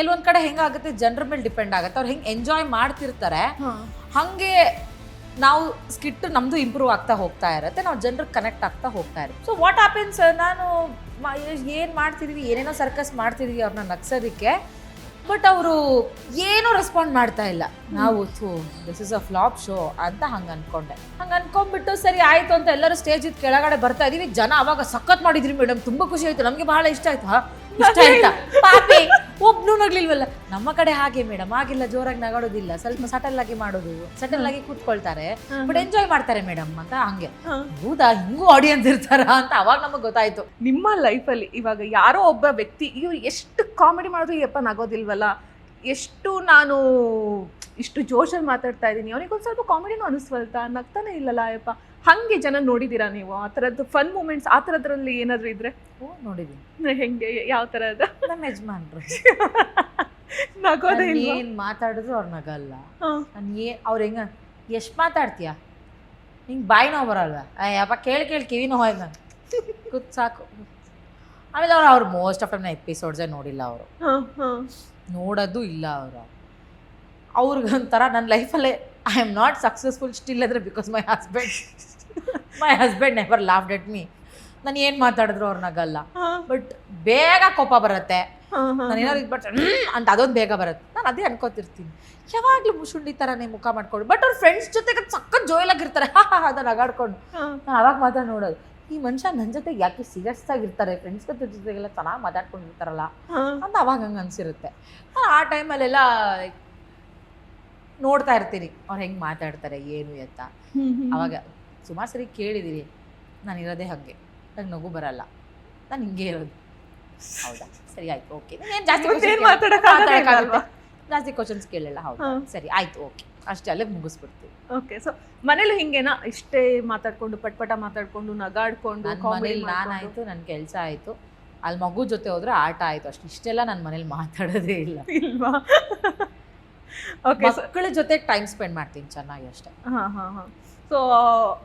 ಕೆಲವೊಂದ್ ಕಡೆ ಹೆಂಗಾಗುತ್ತೆ ಜನರ ಮೇಲೆ ಡಿಪೆಂಡ್ ಆಗುತ್ತೆ. ಅವ್ರು ಹೆಂಗ್ ಎಂಜಾಯ್ ಮಾಡ್ತಿರ್ತಾರೆ ಹಂಗೆ ನಾವು ಸ್ಕಿಟ್ ನಮ್ದು ಇಂಪ್ರೂವ್ ಆಗ್ತಾ ಹೋಗ್ತಾ ಇರುತ್ತೆ ನಾವು ಜನರಿಗೆ ಕನೆಕ್ಟ್ ಆಗ್ತಾ ಹೋಗ್ತಾ ಇರುತ್ತೆ. ಸೊ ವಾಟ್ ಆಪನ್ಸ್ ನಾನು ಏನು ಮಾಡ್ತಿದೀವಿ ಏನೇನೋ ಸರ್ಕಸ್ ಮಾಡ್ತಿದೀವಿ ಅವ್ರನ್ನ ನಗ್ಸೋದಕ್ಕೆ ಬಟ್ ಅವರು ಏನೂ ರೆಸ್ಪಾಂಡ್ ಮಾಡ್ತಾ ಇಲ್ಲ. ನಾವು ಥೂ this is a flop show ಅಂತ ಹಂಗೆ ಅನ್ಕೊಂಡೆ. ಹಂಗೆ ಅನ್ಕೊಂಡ್ಬಿಟ್ಟು ಸರಿ ಆಯಿತು ಅಂತ ಎಲ್ಲರೂ ಸ್ಟೇಜ್ ಇದ್ ಕೆಳಗಡೆ ಬರ್ತಾ ಇದೀವಿ. ಜನ ಅವಾಗ ಸಖತ್ ಮಾಡಿದ್ರಿ ಮೇಡಮ್ ತುಂಬ ಖುಷಿ ಆಯಿತು. ನಮಗೆ ಬಹಳ ಇಷ್ಟ ಆಯ್ತು ಇಷ್ಟ ಆಯ್ತಾ? ಪಾಪಿ ಒಬ್ನು ನಗ್ಲಿಲ್ವಲ್ಲ? ನಮ್ಮ ಕಡೆ ಹಾಗೆ ಮೇಡಮ್ ಆಗಿಲ್ಲ ಜೋರಾಗಿ ನಗಾಡೋದಿಲ್ಲ. ಸ್ವಲ್ಪ ಸಟಲ್ ಆಗಿ ಮಾಡೋದು. ಸಟಲ್ ಆಗಿ ಕೂತ್ಕೊಳ್ತಾರೆ. ಬಟ್ ಎಂಜಾಯ್ ಮಾಡ್ತಾರೆ ಮೇಡಮ್ ಅಂತ ಹಂಗೆ. ಹೌದಾ? ಹಿಂಗೂ ಆಡಿಯನ್ಸ್ ಇರ್ತಾರ ಅಂತ ಅವಾಗ ನಮಗೆ ಗೊತ್ತಾಯ್ತು. ನಿಮ್ಮ ಲೈಫಲ್ಲಿ ಇವಾಗ ಯಾರೋ ಒಬ್ಬ ವ್ಯಕ್ತಿ ಇವ್ರು ಎಷ್ಟು ಕಾಮಿಡಿ ಮಾಡಿದ್ರು ಯಪ್ಪ ನಗೋದಿಲ್ವಲ್ಲ? ಎಷ್ಟು ನಾನು ಇಷ್ಟು ಜೋಶಲ್ಲಿ ಮಾತಾಡ್ತಾ ಇದ್ದೀನಿ. ಅವನಿಗೊಂದು ಸ್ವಲ್ಪ ಕಾಮಿಡಿನೂ ಅನಿಸ್ವಲ್ತಾ? ನಗ್ತಾನೆ ಇಲ್ಲಲ್ಲ ಯಪ್ಪ ಹಂಗೆ ಜನ ನೋಡಿದ್ದೀರಾ ನೀವು? ಆ ಥರದ್ದು ಫನ್ ಮೂಮೆಂಟ್ಸ್ ಆ ಥರದ್ರಲ್ಲಿ ಏನಾದರೂ ಇದ್ರೆ? ಓ ನೋಡಿದೀನಿ ಹೆಂಗೆ ಯಾವ ಥರದ ನಮ್ಮ ಯಜಮಾನ್ರು. ನಗೋದೇ ಏನು ಮಾತಾಡಿದ್ರು ಅವ್ರು ನಗಲ್ಲ. ನಾನು ಏ ಅವ್ರು ಹೆಂಗ ಎಷ್ಟು ಮಾತಾಡ್ತೀಯ? ಹಿಂಗೆ ಬಾಯಿ ನೋವು ಬರಲ್ವಾ ಅಯ್ಯಪ್ಪ ಕೇಳಿ ಕೇಳಿ ಕಿವಿ ನೋವಾಯ್ ನಾನು ಕುತ್ ಸಾಕು. ಆಮೇಲೆ ಅವ್ರು ಅವ್ರು ಮೋಸ್ಟ್ ಆಫ್ ಟೈಮ್ ಎಪಿಸೋಡ್ಸೇ ನೋಡಿಲ್ಲ ಅವರು. ನೋಡೋದು ಇಲ್ಲ ಅವರು. ಅವ್ರಿಗೊಂಥರ ನನ್ನ ಲೈಫಲ್ಲೇ I am not successful still ಅಂದರೆ because my husband my husband never laughed at me ನಾನು ಏನು ಮಾತಾಡಿದ್ರು ಅವ್ರು ನಗಲ್ಲ. ಬಟ್ ಬೇಗ ಕೋಪ ಬರುತ್ತೆ. ನಾನು ಏನಾದ್ರು ಇದ್ಬಿಟ್ಟು ಅಂತ ಅದೊಂದು ಬೇಗ ಬರುತ್ತೆ. ನಾನು ಅದೇ ಅನ್ಕೋತಿರ್ತೀನಿ. ಯಾವಾಗಲೂ ಮುಸುಂಡಿ ಥರನೇ ಮುಖ ಮಾಡ್ಕೊಂಡು ಬಟ್ ಅವ್ರ ಫ್ರೆಂಡ್ಸ್ ಜೊತೆಗೆ ಸಖತ್ ಜೋಯಲಾಗಿರ್ತಾರೆ ಹಾ ಹಾ ಅದನ್ನು ನಗಾಡ್ಕೊಂಡು. ನಾನು ಅವಾಗ ಮಾತ್ರ ನೋಡೋದು. ಈ ಮನುಷ್ಯ ನನ್ನ ಜೊತೆ ಯಾಕೆ ಸೀರಿಯಸ್ ಆಗಿರ್ತಾರೆ ಫ್ರೆಂಡ್ಸ್ ಜೊತೆ ಜೊತೆಗೆಲ್ಲ ಚೆನ್ನಾಗಿ ಮಾತಾಡ್ಕೊಂಡಿರ್ತಾರಲ್ಲ. ಅಂತ ಅವಾಗ ಹಂಗೆ ಅನಿಸಿರುತ್ತೆ. ಆ ಟೈಮಲ್ಲೆಲ್ಲ ನೋಡ್ತಾ ಇರ್ತೀನಿ. ಅವ್ರು ಹೆಂಗೆ ಮಾತಾಡ್ತಾರೆ ಏನು ಎತ್ತ. ಅವಾಗ ಸುಮಾರು ಸರಿ ಕೇಳಿದ್ದೀನಿ ನಾನು ಇರೋದೇ ಹಾಗೆ. ನಂಗೆ ನಗು ಬರಲ್ಲ. ನಾನು ಹಿಂಗೆ ಇರೋದು. ಹೌದಾ? ಸರಿ ಆಯ್ತು ಓಕೆ. ಏನು ಜಾಸ್ತಿ ಜಾಸ್ತಿ ಕ್ವಶನ್ಸ್ ಕೇಳಲ್ಲ ಹೌದು? ಸರಿ ಆಯ್ತು ಓಕೆ. ಅಷ್ಟೇ ಅಲ್ಲೇ ಮುಗಿಸ್ಬಿಡ್ತೀವಿ ಓಕೆ ಸೊ ಮನೇಲಿ ಹಿಂಗೇನಾ? ಇಷ್ಟೇ ಮಾತಾಡ್ಕೊಂಡು ಪಟ್ಪಟ ಮಾತಾಡ್ಕೊಂಡು ನಗಾಡ್ಕೊಂಡು ಮನೇಲಿ ನಾನು ಆಯಿತು ನನ್ನ ಕೆಲಸ ಆಯಿತು. ಅಲ್ಲಿ ಮಗು ಜೊತೆ ಹೋದ್ರೆ ಆಟ ಆಯಿತು. ಅಷ್ಟು ಇಷ್ಟೆಲ್ಲ ನನ್ನ ಮನೇಲಿ ಮಾತಾಡೋದೇ ಇಲ್ಲ. ಇಲ್ವಾ? ಓಕೆ ಮಕ್ಕಳ ಜೊತೆ ಟೈಮ್ ಸ್ಪೆಂಡ್ ಮಾಡ್ತೀನಿ ಚೆನ್ನಾಗಿ ಅಷ್ಟೇ. ಹಾ ಹಾ ಹಾ. ಸೊ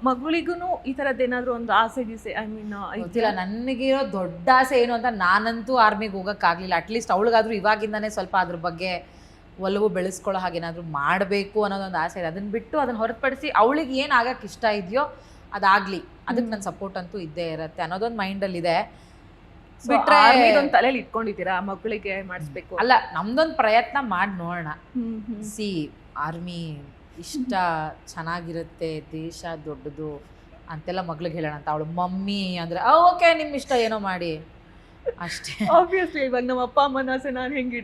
ಮಗಳಿಗೂ ಈ ಥರದ್ದು ಏನಾದರೂ ಒಂದು ಆಸೆ ಗೀಸೆ ಐ ಮೀನ್ ಗೊತ್ತಿಲ್ಲ ನನಗಿರೋ ದೊಡ್ಡ ಆಸೆ ಏನು ಅಂತ ನಾನಂತೂ ಆರ್ಮಿಗೆ ಹೋಗೋಕ್ಕಾಗಲಿಲ್ಲ ಅಟ್ಲೀಸ್ಟ್ ಅವಳಿಗಾದ್ರೂ ಇವಾಗಿಂದಾನೇ ಸ್ವಲ್ಪ ಅದ್ರ ಬಗ್ಗೆ ಒಲವು ಬೆಳೆಸ್ಕೊಳ್ಳೋ ಹಾಗೇನಾದ್ರೂ ಮಾಡಬೇಕು ಅನ್ನೋದೊಂದು ಆಸೆ ಇದೆ. ಅದನ್ನ ಬಿಟ್ಟು ಅದನ್ನ ಹೊರತುಪಡಿಸಿ ಅವಳಿಗೆ ಏನು ಆಗಕ್ಕೆ ಇಷ್ಟ ಇದೆಯೋ ಅದಾಗಲಿ. ಅದಕ್ಕೆ ನನ್ನ ಸಪೋರ್ಟ್ ಅಂತೂ ಇದ್ದೇ ಇರುತ್ತೆ ಅನ್ನೋದೊಂದು ಮೈಂಡಲ್ಲಿದೆ ಬಿಟ್ರೆ ಇದೊಂದು ತಲೆಯಲ್ಲಿ ಇಟ್ಕೊಂಡಿದ್ದೀರಾ? ಮಕ್ಕಳಿಗೆ ಮಾಡಿಸ್ಬೇಕು. ಅಲ್ಲ ನಮ್ದೊಂದು ಪ್ರಯತ್ನ ಮಾಡಿ ನೋಡೋಣ ಸಿ ಆರ್ಮಿ ಇಷ್ಟ ಚೆನ್ನಾಗಿರುತ್ತೆ ದೇಶ ದೊಡ್ಡದು ಅಂತೆಲ್ಲ ಮಗ್ಳಿಗೆ ಹೇಳೋಣ ಅಂತ. ಅವಳು ಮಮ್ಮಿ ಅಂದ್ರೆ ಓಕೆ ನಿಮ್ಮ ಇಷ್ಟ ಏನೋ ಮಾಡಿ. ಅಷ್ಟೇ. ಆಬ್ವಿಯಸ್ಲಿ ಇವಾಗ ನಮ್ಮ ಅಪ್ಪ ಅಮ್ಮನ ಆಸೆ ನಾನು ಹೆಂಗೆ.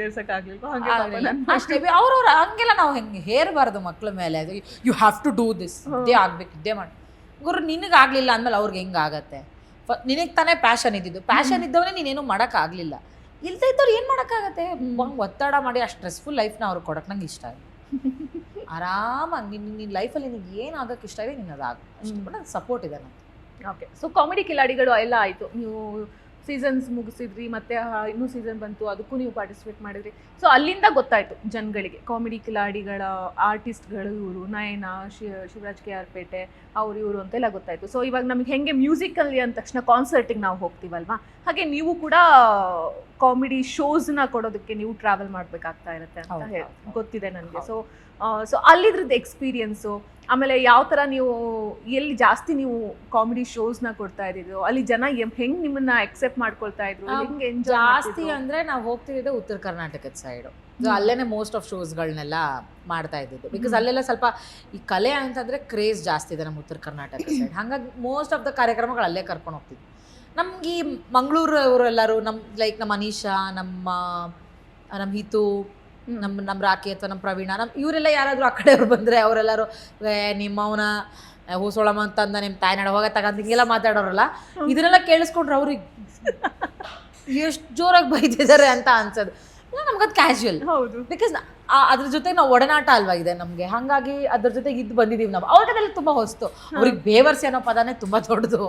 ನನ್ ಅಷ್ಟೇ ಅವ್ರವ್ರ ಹಂಗೆಲ್ಲ ನಾವು ಹೆಂಗೆ ಹೇರಬಾರ್ದು ಮಕ್ಳ ಮೇಲೆ. You have to do this ಇದೇ ಆಗ್ಬೇಕು ಇದೇ ಮಾಡಿ. ಗುರು ನಿನಗೆ ಆಗ್ಲಿಲ್ಲ ಅಂದ್ಮೇಲೆ ಅವ್ರಿಗೆ ಹೆಂಗ್ ಆಗತ್ತೆ? ನಿನಗೆ ತಾನೇ ಪ್ಯಾಷನ್ ಇದ್ದಿದ್ದು. ಪ್ಯಾಷನ್ ಇದ್ದವನೇ ನೀನೇನು ಮಾಡೋಕ್ಕಾಗಲಿಲ್ಲ. ಇಲ್ದೇ ಇದ್ದವ್ರು ಏನು ಮಾಡೋಕ್ಕಾಗತ್ತೆ? ಹಂಗೆ ಒತ್ತಡ ಮಾಡಿ ಆ ಸ್ಟ್ರೆಸ್ಫುಲ್ ಲೈಫ್ನ ಅವ್ರಿಗೆ ಕೊಡಕ್ಕೆ ನಂಗೆ ಇಷ್ಟ ಇಲ್ಲ. ಆರಾಮಾಗಿ ನಿನ್ನ ನಿನ್ನ ಲೈಫಲ್ಲಿ ನಿನಗೆ ಏನು ಆಗೋಕ್ಕೆ ಇಷ್ಟ ಇದೆ ನಿನ್ನದು ಹ್ಮ್. ಸಪೋರ್ಟ್ ಇದೆ ನಾನು ಓಕೆ ಸೊ ಕಾಮಿಡಿ ಕಿಲಾಡಿಗಳು ಎಲ್ಲ ಆಯಿತು. ನೀವು ಸೀಸನ್ಸ್ ಮುಗಿಸಿದ್ರಿ ಮತ್ತೆ ಇನ್ನೂ ಸೀಸನ್ ಬಂತು ಅದಕ್ಕೂ ನೀವು ಪಾರ್ಟಿಸಿಪೇಟ್ ಮಾಡಿದ್ರಿ. ಸೊ ಅಲ್ಲಿಂದ ಗೊತ್ತಾಯ್ತು ಜನಗಳಿಗೆ. ಕಾಮಿಡಿ ಕಿಲಾಡಿಗಳ ಆರ್ಟಿಸ್ಟ್ಗಳು ಇವರು ನಯನ ಶಿ ಶಿವರಾಜ್ ಕೆ ಆರ್ ಪೇಟೆ ಅವ್ರು ಇವರು ಅಂತೆಲ್ಲ ಗೊತ್ತಾಯ್ತು. ಸೊ ಇವಾಗ ನಮಗೆ ಹೆಂಗೆ ಮ್ಯೂಸಿಕಲ್ಲಿ ಅಂದ ತಕ್ಷಣ ಕಾನ್ಸರ್ಟಿಗೆ ನಾವು ಹೋಗ್ತೀವಲ್ವಾ? ಹಾಗೆ ನೀವು ಕೂಡ ಕಾಮಿಡಿ ಶೋಸ್ನ ಕೊಡೋದಕ್ಕೆ ನೀವು ಟ್ರಾವೆಲ್ ಮಾಡಬೇಕಾಗ್ತಾ ಇರುತ್ತೆ ಅಂತ ಹೇಳಿ. ಗೊತ್ತಿದೆ ನನಗೆ. ಸೊ ಸೊ ಅಲ್ಲಿದ್ರದ್ದು ಎಕ್ಸ್ಪೀರಿಯನ್ಸು ಆಮೇಲೆ ಯಾವ ಥರ ನೀವು ಎಲ್ಲಿ ಜಾಸ್ತಿ ನೀವು ಕಾಮಿಡಿ ಶೋಸ್ನ ಕೊಡ್ತಾ ಇದ್ದೀರೋ ಅಲ್ಲಿ ಜನ ಹೆಂಗೆ ನಿಮ್ಮನ್ನು ನಿಮ್ಮನ್ನ ಅಕ್ಸೆಪ್ಟ್ ಮಾಡ್ಕೊಳ್ತಾ ಇದ್ರು ಜಾಸ್ತಿ ಅಂದ್ರೆ ನಾವು ಹೋಗ್ತಿದ್ದೆ ಉತ್ತರ ಕರ್ನಾಟಕದ ಸೈಡು ಅಲ್ಲೇನೆ ಮೋಸ್ಟ್ ಆಫ್ ಶೋಸ್ಗಳನ್ನೆಲ್ಲ ಮಾಡ್ತಾ ಇದ್ದಿದ್ದು. ಬಿಕಾಸ್. ಅಲ್ಲೆಲ್ಲ ಸ್ವಲ್ಪ ಈ ಕಲೆ ಅಂತಂದ್ರೆ ಕ್ರೇಜ್ ಜಾಸ್ತಿ ಇದೆ ನಮ್ಮ ಉತ್ತರ ಕರ್ನಾಟಕ ಸೈಡ್ ಹಂಗಾಗಿ ಮೋಸ್ಟ್ ಆಫ್ ದ ಕಾರ್ಯಕ್ರಮಗಳು ಅಲ್ಲೇ ಕರ್ಕೊಂಡು ಹೋಗ್ತಿದ್ವಿ. ನಮ್ಗೆ ಈ ಮಂಗಳೂರು ಅವರೆಲ್ಲರೂ ನಮ್ ಲೈಕ್ ನಮ್ಮ ಅನೀಶಾ ನಮ್ಮ ನಮ್ಮ ಹಿತು ನಮ್ಮ ನಮ್ಮ ರಾಕಿ ಅಥವಾ ನಮ್ಮ ಪ್ರವೀಣ ನಮ್ಮ ಇವರೆಲ್ಲ ಯಾರಾದರೂ ಆ ಕಡೆಯವ್ರು ಬಂದರೆ ಅವರೆಲ್ಲರೂ ಏ ನಿಮ್ಮವನ ಹೂಸೋಳಮ್ಮ ಅಂತಂದ ನಿಮ್ಮ ತಾಯ್ನಾಡ ಹೋಗ ತಗಂತ ಹಿಂಗೆಲ್ಲ ಮಾತಾಡೋರಲ್ಲ? ಇದನ್ನೆಲ್ಲ ಕೇಳಿಸ್ಕೊಂಡ್ರೆ ಅವ್ರಿಗೆ ಎಷ್ಟು ಜೋರಾಗಿ ಬೈತಿದ್ದಾರೆ ಅಂತ ಅನ್ಸೋದು. ನಮ್ಗದು ಕ್ಯಾಶುವಲ್ ಹೌದು. ಬಿಕಾಸ್ ಅದ್ರ ಜೊತೆ ನಾವು ಒಡನಾಟ ಅಲ್ವಾ ಇದೆ ನಮಗೆ? ಹಾಗಾಗಿ ಅದ್ರ ಜೊತೆಗೆ ಇದ್ದು ಬಂದಿದ್ದೀವಿ ನಾವು. ಅವ್ರ ಕಡೆಯಲ್ಲಿ ತುಂಬಾ ಹೊಸ್ತು. ಅವ್ರಿಗೆ ಬೇವರ್ಸಿ ಅನ್ನೋ ಪದನೇ ತುಂಬಾ ದೊಡ್ಡದು.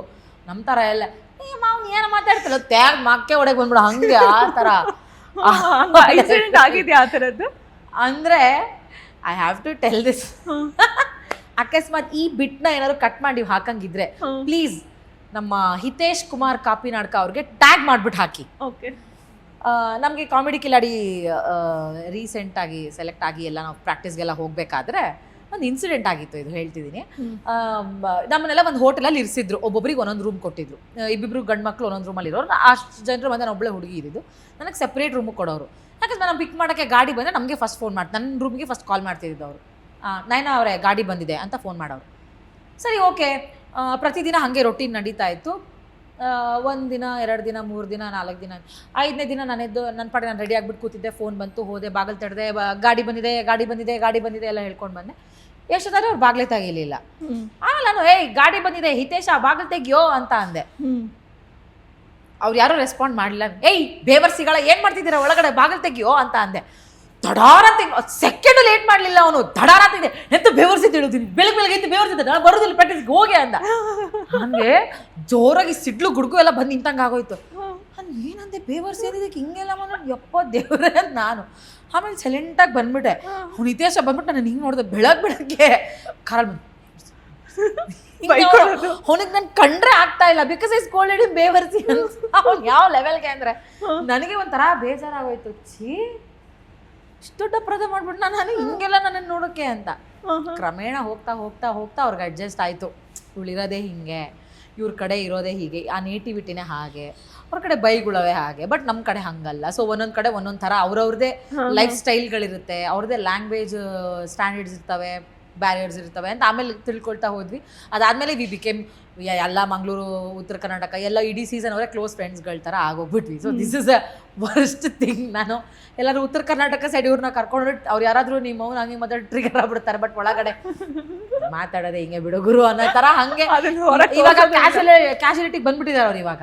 ನಮ್ಮ ಥರ ಎಲ್ಲ ಏ ಮಾವ್ ಏನು ಮಾತಾಡ್ತಿಲ್ಲ? ತ್ಯಾಗ್ ಮಕ್ಕೆ ಒಡೆಗೆ ಬಂದ್ಬಿಡು. ಹಂಗೆ ಆ ಥರ ಆಗಿದೆ ಆ ಥರದ್ದು ಅಂದ್ರೆ I have to tell this ಅಕಸ್ಮಾತ್ ಈ ಬಿಟ್ನ ಏನಾದ್ರು ಕಟ್ ಮಾಡಿ ಹಾಕಂಗಿದ್ರೆ ಪ್ಲೀಸ್ ನಮ್ಮ ಹಿತೇಶ್ ಕುಮಾರ್ ಕಾಪಿನಾಡ್ಕ ಅವ್ರಿಗೆ ಟ್ಯಾಗ್ ಮಾಡ್ಬಿಟ್ಟು ಹಾಕಿ. ಓಕೆ. ನಮಗೆ ಕಾಮಿಡಿ ಕಿಲಾಡಿ ರೀಸೆಂಟಾಗಿ ಸೆಲೆಕ್ಟ್ ಆಗಿ ಎಲ್ಲ ನಾವು ಪ್ರಾಕ್ಟೀಸ್ಗೆಲ್ಲ ಹೋಗಬೇಕಾದ್ರೆ ಒಂದು ಇನ್ಸಿಡೆಂಟ್ ಆಗಿತ್ತು ಇದು ಹೇಳ್ತಿದ್ದೀನಿ ನಮ್ಮನ್ನೆಲ್ಲ ಒಂದು ಹೋಟೆಲಲ್ಲಿ ಇರಿಸಿದ್ರು. ಒಬ್ಬೊಬ್ಬರಿಗೆ ಒಂದೊಂದು ರೂಮ್ ಕೊಟ್ಟಿದ್ರು. ಇಬ್ಬಿಬ್ರು ಗಂಡು ಮಕ್ಕಳು ಒಂದೊಂದು ರೂಮಲ್ಲಿ ಇರೋರು ಅಷ್ಟು ಜನರು ಬಂದು ನಾನು ಒಬ್ಬಳೆ ಹುಡುಗಿ ಇದ್ದಿದ್ದು. ನನಗೆ ಸೆಪ್ರೇಟ್ ರೂಮ್ ಕೊಡೋರು. ಯಾಕಂದ್ರೆ ನಾನು ಪಿಕ್ ಮಾಡೋಕ್ಕೆ ಗಾಡಿ ಬಂದರೆ ನಮಗೆ ಫಸ್ಟ್ ಫೋನ್ ಮಾಡಿ ನನ್ನ ರೂಮ್ಗೆ ಫಸ್ಟ್ ಕಾಲ್ ಮಾಡ್ತಿದ್ದಿದ್ದು ಅವರು. ನೈನ ಅವರೇ ಗಾಡಿ ಬಂದಿದೆ ಅಂತ ಫೋನ್ ಮಾಡೋರು. ಸರಿ ಓಕೆ ಪ್ರತಿದಿನ ಹಾಗೆ ರೊಟೀನ್ ನಡೀತಾ ಇತ್ತು. ಒಂದು ದಿನ ಎರಡು ದಿನ ಮೂರು ದಿನ ನಾಲ್ಕು ದಿನ ಐದನೇ ದಿನ ನಾನು ಎದ್ದು ನನ್ನ ಪಾಡಿಗೆ ನಾನು ರೆಡಿ ಆಗಿಬಿಟ್ಟು ಕೂತಿದ್ದೆ ಫೋನ್ ಬಂತು ಹೋದೆ ಬಾಗಿಲು ತಡೆದೆ ಗಾಡಿ ಬಂದಿದೆ ಗಾಡಿ ಬಂದಿದೆ ಗಾಡಿ ಬಂದಿದೆ ಎಲ್ಲ ಹೇಳ್ಕೊಂಡು ಬಂದೆ. ಎಷ್ಟೊತ್ತಾದ್ರೆ ಅವ್ರು ಬಾಗಿಲೇ ತೆಗಿಲಿಲ್ಲ. ಆಮೇಲೆ ನಾನು ಏಯ್ ಗಾಡಿ ಬಂದಿದೆ ಹಿತೇಶ ಬಾಗಿಲು ತೆಗಿಯೋ ಅಂತ ಅಂದೆ. ಅವ್ರು ಯಾರೂ ರೆಸ್ಪಾಂಡ್ ಮಾಡಲಿಲ್ಲ. ಏಯ್ ಬೇವರ್ಸಿಗಳ ಏನು ಮಾಡ್ತಿದ್ದೀರಾ? ಒಳಗಡೆ ಬಾಗಿಲು ತೆಗಿಯೋ ಅಂತ ಅಂದೆ. ದಡಾರ ಅಂತ ಸೆಕೆಂಡ್ ಲೇಟ್ ಮಾಡಲಿಲ್ಲ ಅವನು? ದಡಾರ ಅಂತ ಎಂತ ಬೇವರ್ಸಿ ತಿಳಿದೀನಿ ಬೆಳಗ್ಗೆ ಬೆಳಗ್ಗೆ ಎಂತ ಬೇವರ್ಸಿದ್ದೆ ನಾನು ಬರೋದಿಲ್ಲ ಪ್ರಾಕ್ಟೀಸ್ಗೆ ಹೋಗಿ ಅಂದ. ಹಂಗೆ ಜೋರಾಗಿ ಸಿಡ್ಲು ಗುಡುಗು ಎಲ್ಲ ಬಂದು ನಿಂತಂಗ ಆಗೋಯ್ತು. ಏನಂದೆ ಬೇವರ್ಸಿ ಅಂದಿದ್ದಕ್ಕೆ ಹಿಂಗೆಲ್ಲ ಮಾಡೋದು ಯಪ್ಪ ದೇವ್ರೆ ಅಂತ ನಾನು. ಆಮೇಲೆ ಸೈಲೆಂಟಾಗಿ ಬಂದ್ಬಿಟ್ಟೆ. ಅವ್ನು ಇತಿಹಾಸ ಬಂದ್ಬಿಟ್ಟು ನಾನು ಹಿಂಗೆ ನೋಡಿದೆ ಬೆಳಗ್ಗೆ ಬೆಳಗ್ಗೆ. ಕಾರಲ್. ಅವನಿಗೆ ನಾನು ಕಂಡ್ರೆ ಆಗ್ತಾ ಇಲ್ಲ. ಬಿಕಾಸ್ ಇಸ್ ಕೋಲ್ಡ್ ಬೇವರ್ಸಿ ಅವ್ನು ಯಾವ ಲೆವೆಲ್ಗೆ ಅಂದ್ರೆ? ನನಗೆ ಒಂಥರ ಬೇಜಾರಾಗೋಯ್ತು. ಛೀ. ಇಷ್ಟು ದೊಡ್ಡ ಅಪರಾಧ ಮಾಡ್ಬಿಟ್ಟು ನಾನು? ನಾನು ಹಿಂಗೆಲ್ಲ ನನ್ನನ್ನು ನೋಡೋಕೆ ಅಂತ. ಕ್ರಮೇಣ ಹೋಗ್ತಾ ಹೋಗ್ತಾ ಹೋಗ್ತಾ ಅವ್ರಿಗೆ ಅಡ್ಜಸ್ಟ್ ಆಯಿತು. ಇವಳಿರೋದೇ ಹಿಂಗೆ. ಇವ್ರ ಕಡೆ ಇರೋದೇ ಹೀಗೆ. ಆ ನೇಟಿವಿಟಿನೇ ಹಾಗೆ. ಅವ್ರ ಕಡೆ ಬೈಗುಳವೇ ಹಾಗೆ. ಬಟ್ ನಮ್ಮ ಕಡೆ ಹಂಗಲ್ಲ. ಸೊ ಒಂದೊಂದು ಕಡೆ ಒಂದೊಂದು ಥರ ಅವ್ರವ್ರದ್ದೇ ಲೈಫ್ ಸ್ಟೈಲ್ಗಳಿರುತ್ತೆ ಅವ್ರದ್ದೇ ಲ್ಯಾಂಗ್ವೇಜ್ ಸ್ಟ್ಯಾಂಡರ್ಡ್ಸ್ ಇರ್ತವೆ ಬ್ಯಾರಿಯರ್ಸ್ ಇರ್ತವೆ ಅಂತ ಆಮೇಲೆ ತಿಳ್ಕೊಳ್ತಾ ಹೋದ್ವಿ. ಅದಾದಮೇಲೆ ವಿ ಬಿಕೇಮ್ ಎಲ್ಲ ಮಂಗಳೂರು ಉತ್ತರ ಕರ್ನಾಟಕ ಎಲ್ಲ ಇಡೀ ಸೀಸನ್ ಅವರೇ ಕ್ಲೋಸ್ ಫ್ರೆಂಡ್ಸ್ಗಳ ಥರ ಆಗೋಗ್ಬಿಟ್ವಿ. So this is a worst thing ನಾನು. ಎಲ್ಲರೂ ಉತ್ತರ ಕರ್ನಾಟಕ ಸೈಡ್ ಇವ್ರನ್ನ ಕರ್ಕೊಂಡು ಅವ್ರು ಯಾರಾದರೂ ನಿಮ್ಮ ಅವ್ನು ಹಂಗೆ ಮಾತಾಡಿ ಟ್ರಿಗರ್ ಆಗ್ಬಿಡ್ತಾರೆ ಬಟ್ ಒಳಗಡೆ ಮಾತಾಡೋದೆ ಹಿಂಗೆ ಬಿಡು ಗುರು ಅನ್ನೋ ಥರ ಹಂಗೆ. ಇವಾಗ ಕ್ಯಾಶುಯಲ್ ಕ್ಯಾಶುಯಾಲಿಟಿಗೆ ಬಂದ್ಬಿಟ್ಟಿದ್ದಾರೆ ಅವ್ರು ಇವಾಗ.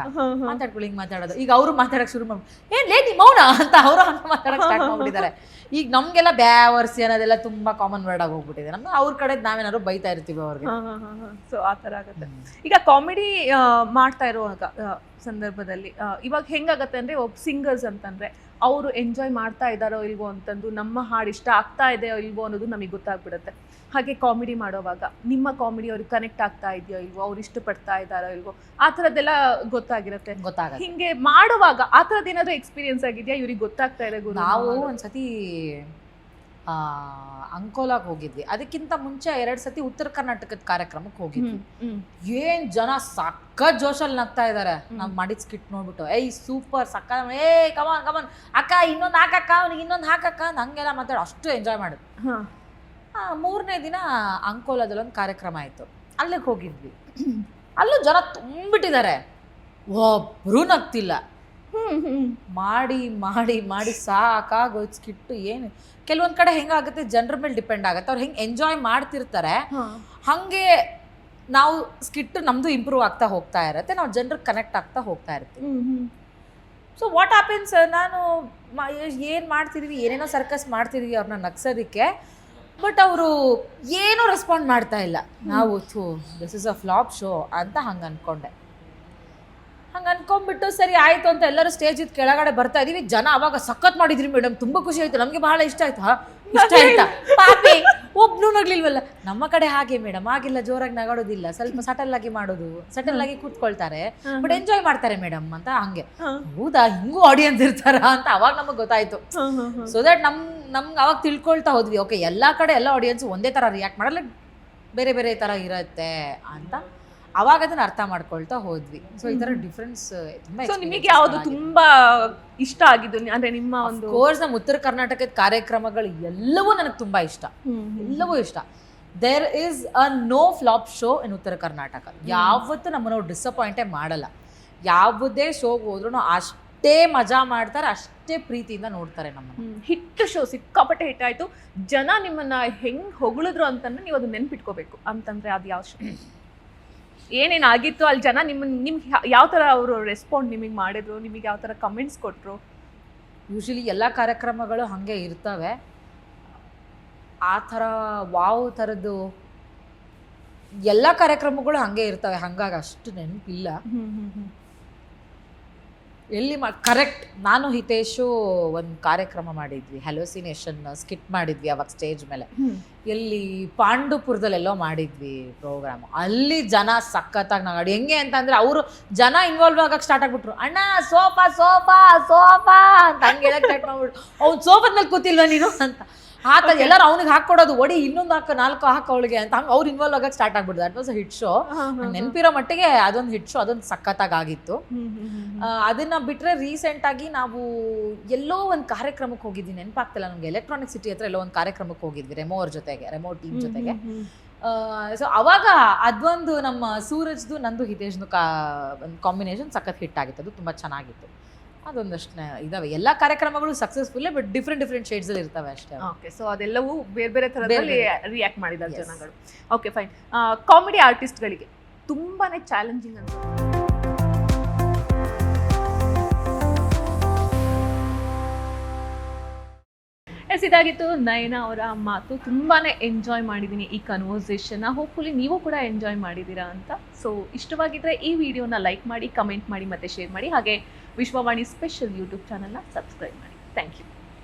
ಮಾತಾಡ್ಕೊಳ್ಳಿ ಹಿಂಗೆ ಮಾತಾಡೋದು. ಈಗ ಅವರು ಮಾತಾಡಕ್ಕೆ ಶುರು ಮಾಡಿ ಏನ್ ಲೇ ನೀ ಮೌನ ಅಂತ ಅವರು ಮಾತಾಡಕ್ಕೆ ಸ್ಟಾರ್ಟ್ ಮಾಡ್ಬಿಟ್ಟಿದ್ದಾರೆ. ಈಗ ನಮಗೆಲ್ಲ ಬ್ಯಾವರ್ಸಿ ಅನ್ನೋದೆಲ್ಲ ತುಂಬ ಕಾಮನ್ ವರ್ಡ್ ಆಗಿ ಹೋಗ್ಬಿಟ್ಟಿದೆ. ನಮ್ಗೆ ಅವ್ರ ಕಡೆ ನಾವೇನಾದ್ರು ಬೈತಾ ಇರ್ತೀವಿ ಅವ್ರಿಗೆ. ಸೊ ಆ ಥರ ಆಗುತ್ತೆ. ಈಗ ಕಾಮಿಡಿ ಮಾಡ್ತಾ ಇರುವಾಗ ಸಂದರ್ಭದಲ್ಲಿ ಇವಾಗ ಹೆಂಗಾಗತ್ತೆ ಅಂದ್ರೆ ಒಬ್ಬ ಸಿಂಗರ್ಸ್ ಅಂತಂದ್ರೆ ಅವರು ಎಂಜಾಯ್ ಮಾಡ್ತಾ ಇದ್ದಾರೋ ಇಲ್ವೋ ಅಂತಂದು ನಮ್ಮ ಹಾಡು ಇಷ್ಟ ಆಗ್ತಾ ಇದೆಯೋ ಇಲ್ವೋ ಅನ್ನೋದು ನಮಗೆ ಗೊತ್ತಾಗ್ಬಿಡುತ್ತೆ. ಹಾಗೆ ಕಾಮಿಡಿ ಮಾಡೋವಾಗ ನಿಮ್ಮ ಕಾಮಿಡಿ ಅವ್ರಿಗೆ ಕನೆಕ್ಟ್ ಆಗ್ತಾ ಇದೆಯೋ ಇಲ್ವೋ ಅವ್ರು ಇಷ್ಟಪಡ್ತಾ ಇದ್ದಾರೋ ಇಲ್ವೋ ಆ ಥರದ್ದೆಲ್ಲ ಗೊತ್ತಾಗಿರುತ್ತೆ. ಗೊತ್ತಾಗುತ್ತೆ. ಹಿಂಗೆ ಮಾಡುವಾಗ ಆ ಥರದ್ದು ಏನಾದರೂ ಎಕ್ಸ್ಪೀರಿಯನ್ಸ್ ಆಗಿದೆಯಾ? ಇವ್ರಿಗೆ ಗೊತ್ತಾಗ್ತಾ ಇದೆ ಗುರು ನಾವು ಒಂದ್ಸತಿ ಅಂಕೋಲಾಗ್ ಹೋಗಿದ್ವಿ. ಅದಕ್ಕಿಂತ ಮುಂಚೆ ಎರಡು ಸತಿ ಉತ್ತರ ಕರ್ನಾಟಕದ ಕಾರ್ಯಕ್ರಮಕ್ಕೆ ಹೋಗಿದ್ವಿ. ಏನ್ ಜನ ಸಕ್ಕ ಜೋಶಲ್ಲಿ ನಗ್ತಾ ಇದಾರೆ. ನಾವು ಮಾಡಿದ ಸ್ಕಿಟ್ ನೋಡ್ಬಿಟ್ಟು ಏಯ್ ಸೂಪರ್ ಸಕ್ಕ ಏ ಕಮಾನ್ ಕಮಾನ್ ಅಕ್ಕ ಇನ್ನೊಂದು ಹಾಕಕ್ಕ ಅವ್ನಿಗೆ ಇನ್ನೊಂದು ಹಾಕಕ್ಕ. ನಂಗೆಲ್ಲ ಮಾತಾಡ ಅಷ್ಟು ಎಂಜಾಯ್ ಮಾಡಿದ್ವಿ. ಮೂರನೇ ದಿನ ಅಂಕೋಲಾದಲ್ಲಿ ಒಂದು ಕಾರ್ಯಕ್ರಮ ಆಯಿತು. ಅಲ್ಲಿಗೆ ಹೋಗಿದ್ವಿ. ಅಲ್ಲೂ ಜನ ತುಂಬಿಟ್ಟಿದ್ದಾರೆ. ಒಬ್ರು ನಗ್ತಿಲ್ಲ. ಮಾಡಿ ಮಾಡಿ ಮಾಡಿ ಸಾಕಾಗೋಯ್ತು ಸ್ಕಿಟ್ಟು ಏನು. ಕೆಲವೊಂದು ಕಡೆ ಹೆಂಗಾಗುತ್ತೆ ಜನರ ಮೇಲೆ ಡಿಪೆಂಡ್ ಆಗುತ್ತೆ. ಅವ್ರು ಹೆಂಗೆ ಎಂಜಾಯ್ ಮಾಡ್ತಿರ್ತಾರೆ ಹಂಗೆ ನಾವು ಸ್ಕಿಟ್ ನಮ್ಮದು ಇಂಪ್ರೂವ್ ಆಗ್ತಾ ಹೋಗ್ತಾ ಇರುತ್ತೆ ನಾವು ಜನರಿಗೆ ಕನೆಕ್ಟ್ ಆಗ್ತಾ ಹೋಗ್ತಾ ಇರುತ್ತೆ. ಸೊ ವಾಟ್ ಹ್ಯಾಪನ್ಸ್ ನಾನು ಏನು ಮಾಡ್ತಿದ್ವಿ ಏನೇನೋ ಸರ್ಕಸ್ ಮಾಡ್ತಿದ್ವಿ ಅವ್ರನ್ನ ನಗ್ಸೋದಕ್ಕೆ ಬಟ್ ಅವರು ಏನೂ ರೆಸ್ಪಾಂಡ್ ಮಾಡ್ತಾ ಇಲ್ಲ. ನಾವು ಥೂ this is a flop show ಅಂತ ಹಂಗೆ ಅನ್ಕೊಂಡೆ. ಹಂಗೆ ಅನ್ಕೊಂಡ್ಬಿಟ್ಟು ಸರಿ ಆಯಿತು ಅಂತ ಎಲ್ಲರೂ ಸ್ಟೇಜ್ ಇದ್ ಕೆಳಗಡೆ ಬರ್ತಾ ಇದೀವಿ. ಜನ ಅವಾಗ ಸಖತ್ ಮಾಡಿದ್ರಿ ಮೇಡಮ್ ತುಂಬಾ ಖುಷಿ ಆಯ್ತು. ನಮಗೆ ಬಹಳ ಇಷ್ಟ ಆಯ್ತು. ಹಾ ಇಷ್ಟ ಆಯ್ತಾ? ಪಾಪಿ ಒಬ್ನು ನಗ್ಲಿಲ್ವಲ್ಲ? ನಮ್ಮ ಕಡೆ ಹಾಗೆ ಮೇಡಮ್ ಆಗಿಲ್ಲ ಜೋರಾಗಿ ನಗಾಡೋದಿಲ್ಲ. ಸ್ವಲ್ಪ ಸಟಲ್ ಆಗಿ ಮಾಡೋದು. ಸಟಲ್ ಆಗಿ ಕೂತ್ಕೊಳ್ತಾರೆ. ಬಟ್ ಎಂಜಾಯ್ ಮಾಡ್ತಾರೆ ಮೇಡಮ್ ಅಂತ ಹಂಗೆ. ಹಾ. ಹೌದಾ? ಹಿಂಗೂ ಆಡಿಯನ್ಸ್ ಇರ್ತಾರ ಅಂತ ಅವಾಗ ನಮಗೆ ಗೊತ್ತಾಯ್ತು. ಸೊ ದಟ್ ನಮ್ ನಮ್ಗೆ ಅವಾಗ ತಿಳ್ಕೊಳ್ತಾ ಹೋದ್ವಿ. ಓಕೆ ಎಲ್ಲ ಕಡೆ ಎಲ್ಲ ಆಡಿಯನ್ಸ್ ಒಂದೇ ಥರ ರಿಯಾಕ್ಟ್ ಮಾಡಲ್ಲ. ಬೇರೆ ಬೇರೆ ಥರ ಇರುತ್ತೆ ಅಂತ ಅವಾಗ ಅದನ್ನ ಅರ್ಥ ಮಾಡ್ಕೊಳ್ತಾ ಹೋದ್ವಿ. ಸೊ ಈ ತರ ಡಿಫ್ರೆನ್ಸ್ ತುಂಬಾ ಸೊ ನಿಮಗೆ ಯಾವುದು ತುಂಬಾ ಇಷ್ಟ ಆಗಿದ್ದು ಅಂದ್ರೆ ನಿಮ್ಮ ಒಂದು ಕೋರ್ಸ್ ನಮ್ಮ ಉತ್ತರ ಕರ್ನಾಟಕದ ಕಾರ್ಯಕ್ರಮಗಳು ಎಲ್ಲವೂ ನನಗೆ ತುಂಬಾ ಇಷ್ಟ. ಎಲ್ಲವೂ ಇಷ್ಟ. There is a no flop show in Uttara Karnataka. ಯಾವತ್ತು ನಮ್ಮನ್ನು ಡಿಸಪಾಯಿಂಟೇ ಮಾಡಲ್ಲ. ಯಾವುದೇ ಶೋಗೆ ಹೋದ್ರೂ ಅಷ್ಟೇ ಮಜಾ ಮಾಡ್ತಾರೆ ಅಷ್ಟೇ ಪ್ರೀತಿಯಿಂದ ನೋಡ್ತಾರೆ ನಮ್ಮ ಹಿಟ್ ಶೋ ಸಿಕ್ಕಾಪಟ್ಟೆ ಹಿಟ್ ಆಯ್ತು. ಜನ ನಿಮ್ಮನ್ನ ಹೆಂಗ್ ಹೊಗಳಿದ್ರು ಅಂತಂದ್ರೆ ನೀವು ಅದು ನೆನ್ಪಿಟ್ಕೋಬೇಕು. ಅಂತಂದ್ರೆ ಅದು ಯಾವ ಶೋ ಏನೇನ್ ಆಗಿತ್ತು ಅಲ್ಲಿ ಜನ ನಿಮ್ಮ ನಿಮ್ಗೆ ಯಾವ ಥರ ಅವರು ರೆಸ್ಪಾಂಡ್ ನಿಮಗೆ ಮಾಡಿದ್ರು ನಿಮಗೆ ಯಾವ ಥರ ಕಮೆಂಟ್ಸ್ ಕೊಟ್ಟರು ಯೂಶಲಿ ಎಲ್ಲ ಕಾರ್ಯಕ್ರಮಗಳು ಹಾಗೆ ಇರ್ತವೆ. ಆ ಥರ ವಾವ್ ಥರದ್ದು ಎಲ್ಲ ಕಾರ್ಯಕ್ರಮಗಳು ಹಾಗೆ ಇರ್ತವೆ. ಹಂಗಾಗಿ ಅಷ್ಟು ನೆನಪಿಲ್ಲ. ಎಲ್ಲಿ ಮಾ ಕರೆಕ್ಟ್ ನಾನು ಹಿತೇಶು ಒಂದು ಕಾರ್ಯಕ್ರಮ ಮಾಡಿದ್ವಿ. ಹ್ಯಾಲೋಸಿನೇಷನ್ ಸ್ಕಿಟ್ ಮಾಡಿದ್ವಿ ಅವಾಗ ಸ್ಟೇಜ್ ಮೇಲೆ. ಎಲ್ಲಿ ಪಾಂಡುಪುರದಲ್ಲೆಲ್ಲೋ ಮಾಡಿದ್ವಿ ಪ್ರೋಗ್ರಾಮ್ ಅಲ್ಲಿ ಜನ ಸಖತ್ತಾಗಿ ನಾಡಿ ಹೆಂಗೆ ಅಂತಂದ್ರೆ ಅವರು ಜನ ಇನ್ವಾಲ್ವ್ ಆಗಕ್ಕೆ ಸ್ಟಾರ್ಟ್ ಆಗ್ಬಿಟ್ರು. ಅಣ್ಣ ಸೋಫಾ ಸೋಫಾ ಸೋಫಾ ಅಂತ ಹಂಗೆ ಸ್ಟಾರ್ಟ್ ಮಾಡ್ಬಿಟ್ರು. ಅವ್ನು ಸೋಫಾದ ಮೇಲೆ ಕೂತಿಲ್ವಾ ನೀನು? ಅಂತ. ಆತ ಎಲ್ಲರೂ ಅವ್ನಿಗೆ ಹಾಕೊಡೋದು ಒಡಿ ಇನ್ನೊಂದು ಹಾಕ ನಾಲ್ಕು ಹಾಕ ಅವಳಿಗೆ ಅಂತ ಹಂಗೆ ಅವ್ರು ಇನ್ವಾಲ್ವ್ ಆಗಕ್ಕೆ ಸ್ಟಾರ್ಟ್ ಆಗ್ಬಿಡ್ದು. ದಟ್ ವಾಸ್ ಹಿಟ್ ಶೋ ನೆನಪಿರೋ ಮಟ್ಟಿಗೆ ಅದೊಂದು ಹಿಟ್ ಶೋ ಅದೊಂದು ಸಖತ್ತಾಗಿ ಆಗಿತ್ತು ಅದನ್ನ ಬಿಟ್ರೆ ರೀಸೆಂಟ್ ಆಗಿ ನಾವು ಎಲ್ಲೋ ಒಂದು ಕಾರ್ಯಕ್ರಮಕ್ಕೆ ಹೋಗಿದ್ವಿ. ನೆನಪಾಗ್ತಿಲ್ಲ ನಮ್ಗೆ. ಎಲೆಕ್ಟ್ರಾನಿಕ್ ಸಿಟಿ ಹತ್ರ ಎಲ್ಲೋ ಒಂದು ಕಾರ್ಯಕ್ರಮಕ್ಕೆ ಹೋಗಿದ್ವಿ ರೆಮೋ ಅವ್ರ ಜೊತೆಗೆ ರೆಮೋ ಟೀಮ್ ಜೊತೆಗೆ. ಸೊ ಅವಾಗ ಅದೊಂದು ನಮ್ಮ ಸೂರಜ್ದು ನಂದು ಹಿತೇಶ್ದು ಕಾ ಒಂದು ಕಾಂಬಿನೇಷನ್ ಸಖತ್ ಹಿಟ್ ಆಗಿತ್ತು. ಅದು ತುಂಬ ಚೆನ್ನಾಗಿತ್ತು. ಅದೊಂದಷ್ಟು ಇದಾವೆ. ಎಲ್ಲ ಕಾರ್ಯಕ್ರಮಗಳು ಸಕ್ಸಸ್ಫುಲ್ ಬಟ್ ಡಿಫ್ರೆಂಟ್ ಡಿಫ್ರೆಂಟ್ ಶೇಡ್ಸಲ್ಲಿ ಇರ್ತವೆ ಅಷ್ಟೇ ಓಕೆ ಸೊ ಅದೆಲ್ಲವೂ ಬೇರೆ ಬೇರೆ ಥರದಲ್ಲಿ ರಿಯಾಕ್ಟ್ ಮಾಡಿದ್ದಾರೆ ಜನಗಳು. ಓಕೆ ಫೈನ್ ಕಾಮಿಡಿ ಆರ್ಟಿಸ್ಟ್ಗಳಿಗೆ ತುಂಬಾನೇ ಚಾಲೆಂಜಿಂಗ್ ಅಂತ. ಎಸ್ ಇದಾಗಿತ್ತು ನಯನ ಅವರ ಮಾತು. ತುಂಬಾನೇ ಎಂಜಾಯ್ ಮಾಡಿದ್ದೀನಿ ಈ ಕನ್ವರ್ಸೇಷನ್ ಹೋಪ್ಫುಲಿ ನೀವು ಕೂಡ ಎಂಜಾಯ್ ಮಾಡಿದ್ದೀರಾ ಅಂತ. ಸೊ ಇಷ್ಟವಾಗಿದ್ರೆ ಈ ವಿಡಿಯೋನ ಲೈಕ್ ಮಾಡಿ ಕಮೆಂಟ್ ಮಾಡಿ ಮತ್ತೆ ಶೇರ್ ಮಾಡಿ. ಹಾಗೆ ವಿಶ್ವವಾಣಿ ಸ್ಪೆಷಲ್ ಯೂಟ್ಯೂಬ್ ಚಾನಲ್ನ ಸಬ್ಸ್ಕ್ರೈಬ್ ಮಾಡಿ. Thank you.